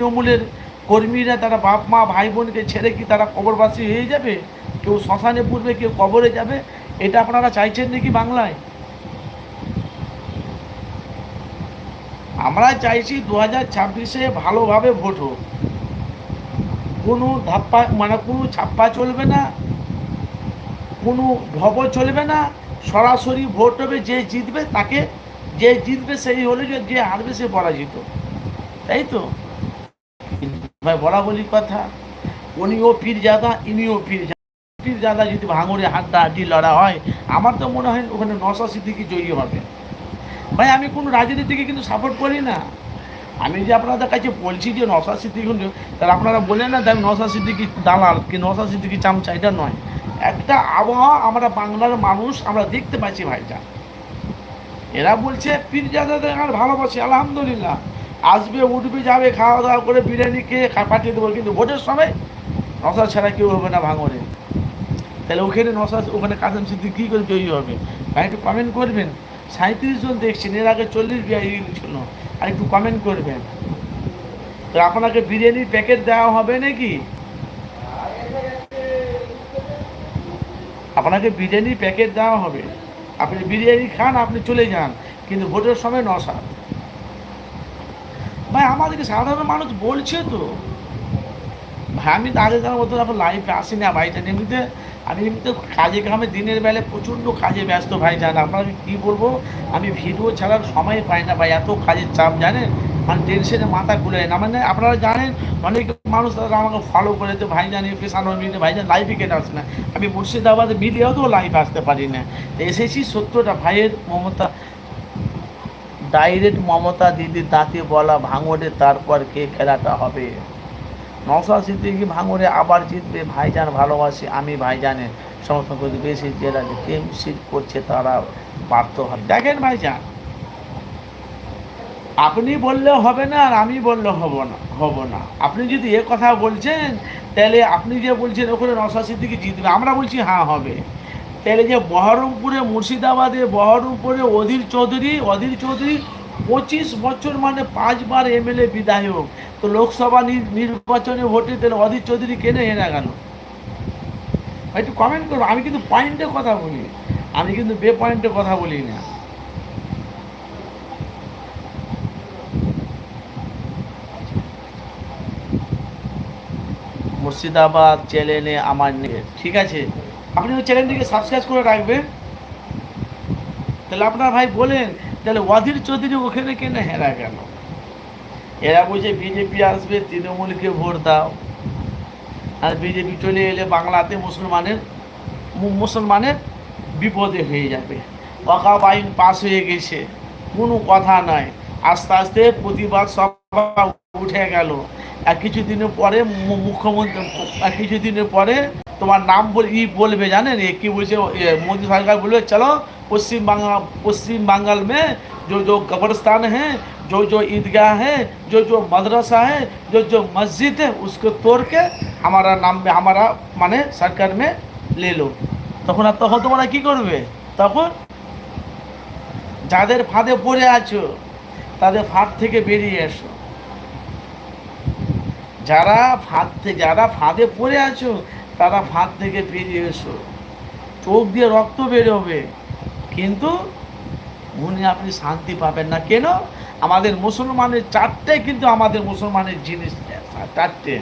তৃণমূলের কর্মীরা তারা বাপ, মা, ভাই, বোনকে ছেড়ে কি তারা কবরবাসী হয়ে যাবে? কেউ শ্মশানে পূর্বে কেউ কবরে যাবে? এটা আপনারা চাইছেন নাকি বাংলায়? আমরা চাইছি দু হাজার ছাব্বিশে ভালোভাবে ভোট হোক। কোনো ধাপ্পা মানে কোনো ছাপ্পা চলবে না, কোনো ঢব চলবে না, সরাসরি ভোট হবে, যে জিতবে তাকে, যে জিতবে সেই হলে যে যে হারবে সে পরাজিত। তাই তো? ভাই বলা বলি কথা। উনিও পীর জাদা, ইনিও পীর জাদা। পীর জাদা যদি ভাঙড়ে হাড্ডা হাড্ডি লড়া হয়, আমার তো মনে হয় ওখানে নশা সিদ্দিকি জয়ী হবে। ভাই, আমি কোনো রাজনীতিকে কিন্তু সাপোর্ট করি না। আমি যে আপনাদের কাছে বলছি যে নশা সিদ্দিকি তাহলে আপনারা বলেন না আমি নশা সিদ্দিকি দালাল, কি নশা সিদ্দিকি চামচা, এটা নয়। একটা আবহাওয়া আমরা বাংলার মানুষ, আমরা দেখতে পাচ্ছি ভাইটা এরা বলছে পীরজাদাদের আর ভালোবাসি, আলহামদুলিল্লাহ। আসবে, উঠবে, যাবে খাওয়া দাওয়া করে বিরিয়ানি খেয়ে পাঠিয়ে দেবো। কিন্তু ভোটের সময় নশা ছাড়া কেউ হবে না ভাঙরে তাহলে ওখানে নশা ওখানে কাসেম সিদ্দিক কী করে জয়ী হবে? ভাই, একটু কমেন্ট করবেন? সাঁত্রিশ জন দেখছেন, এর আগে চল্লিশ বিয়াল্লিশ ছিল। আর একটু কমেন্ট করবেন। তো আপনাকে বিরিয়ানির প্যাকেট দেওয়া হবে নাকি? আপনাকে বিরিয়ানির প্যাকেট দেওয়া হবে। আপনি বিরিয়ানি খান, আপনি চলে যান। কিন্তু ভোটের সময় নশা ভাই, আমাদেরকে সাধারণ মানুষ বলছে তো। ভাই, আমি তো আগেকার মতন এখন লাইফে আসি না ভাইজান এমনিতে, আমি এমনিতে কাজে কামে দিনের বেলায় প্রচণ্ড কাজে ব্যস্ত ভাই, জান আপনাকে কী বলব? আমি ভিডিও ছাড়ার সময় পাই না ভাই, এত কাজের চাপ, জানেন? মানে টেনশনে মাথা খুলে না। মানে আপনারা জানেন, অনেক মানুষ তারা আমাকে ফলো করে তো ভাই, জানি পেশানো মিলে ভাই, জান লাইভে কেটে আসে না। আমি মুর্শিদাবাদে মিডিয়াতেও লাইভ আসতে পারি না। এসেছি সত্যটা, ভাইয়ের মমতা ডাইরেক্ট মমতা দিদির দাঁতে বলা ভাঙড়ে তারপর কে খেলাটা হবে? নশা সিদ্দিকি ভাঙড়ে আবার জিতবে, ভাইজান ভালোবাসি, আমি ভাইজানের সমর্থন করি। বেশি জেলা টিম সিট করছে তারা পারত হবে দেখেন ভাইজান, আপনি বললে হবে না আর আমি বললে হব না হব না। আপনি যদি এ কথা বলছেন, তাহলে আপনি যে বলছেন ওখানে নশা সিদ্দিকি জিতবে, আমরা বলছি হ্যাঁ হবে। তাহলে যে বহরমপুরে মুর্শিদাবাদে, বহরমপুরে অধীর চৌধুরী অধীর চৌধুরী পঁচিশ বছর মানে পাঁচবার এমএলএ বিধায়ক তো লোকসভা নির- নির্বাচনে ভোটে তাহলে অধীর চৌধুরী কেনে হেরা গেল? একটু কমেন্ট করব আমি কিন্তু পয়েন্টে কথা বলি। আমি কিন্তু বে পয়েন্টে কথা বলি না। মুর্শিদাবাদ চ্যানেলে আমার ঠিক আছে? আপনি ওই চ্যানেলটিকে সাবস্ক্রাইব করে রাখবেন তাহলে আপনার ভাই বলেন, তাহলে ওয়াদির চৌধুরী ওখানে কেন হেরা গেল? এরা বলছে বিজেপি আসবে, তৃণমূলকে ভোট দাও। আর বিজেপি চলে এলে বাংলাতে মুসলমানের মুসলমানের বিপদে হয়ে যাবে। ওয়াকাব আইন পাস হয়ে গেছে, কোনো কথা নয় আস্তে আস্তে প্রতিবাদ সব উঠে গেল। আর কিছুদিনের পরে মুখ্যমন্ত্রী, আর কিছুদিনের পরে তোমার নাম বলে, ই বলবে, জানেন? কি বলছে মোদী সরকার বলবে, চলো, পশ্চিম বাংলা, পশ্চিম বাঙ্গাল মে जो जो ঈদগাহ হ্যাঁ जो হ্যাঁ মসজিদ হ্যাঁ जो जो मदरसा है जो जो मस्जिद है उसको তখন আর তখন তোমরা কী করবে? তখন যাদের ফাঁদে পড়ে আছো, তাদের ফাঁদ থেকে বেরিয়ে এসো। যারা ফাঁদ যারা ফাঁদে পড়ে আছো তারা ফাঁদ থেকে বেরিয়ে এসো। চোখ দিয়ে রক্ত বেরোবে। কিন্তু মনে আপনি শান্তি পাবেন না। কেন? আমাদের মুসলমানের চারটে কিন্তু আমাদের মুসলমানের জিনিস। চারটে।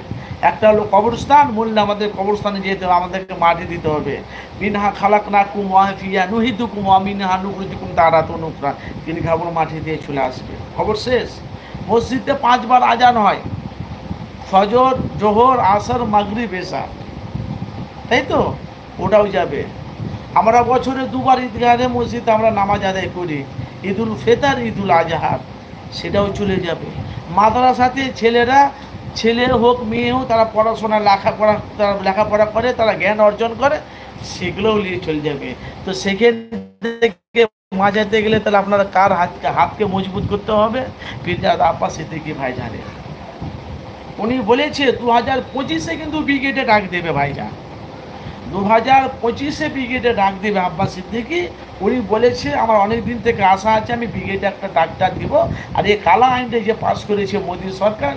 একটা হলো কবরস্থান মূল্য আমাদের কবরস্থানে যেতে হবে, আমাদেরকে মাটি দিতে হবে। মিনহা খালাক না কুম ওয়াহিয়া নুহিদু কুম মিনহা নুকরিদু কুম তারা তো নুকরা তিনি খাবার মাটি দিয়ে চলে আসবে। খবর শেষ। মসজিদে পাঁচবার আজান হয়। ফজর, জোহর, আসর, মাগরিব এসা তাই তো? ওটাও যাবে। আমরা বছরে দুবার ঈদগাহে মসজিদে আমরা নামাজ আদায় করি। ঈদুল ফেতার, ঈদুল আজহার, সেটাও চলে যাবে। মাদ্রাসাতে ছেলেরা, ছেলে হোক, মেয়ে হোক, তারা পড়াশোনা, লেখাপড়া, তারা লেখাপড়া করে, তারা জ্ঞান অর্জন করে, সেগুলোও নিয়ে চলে যাবে। তো থেকে মাজাতে গেলে তাহলে আপনারা কার হাতকে হাতকে মজবুত করতে হবে? পীরজাদ আব্বাস সিদ্দিকি ভাই জানে উনি বলেছে দু হাজার পঁচিশে কিন্তু ব্রিগেডে ডাক দেবে ভাইজান দু হাজার পঁচিশে ব্রিগেডে ডাক দেবে আব্বাস সিদ্দিকি। উনি বলেছে, আমার অনেক দিন থেকে আশা আছে, আমি ব্রিগেডে একটা ডাক্তার দিব। আর এই কালা আইনটা যে পাশ করেছে মোদী সরকার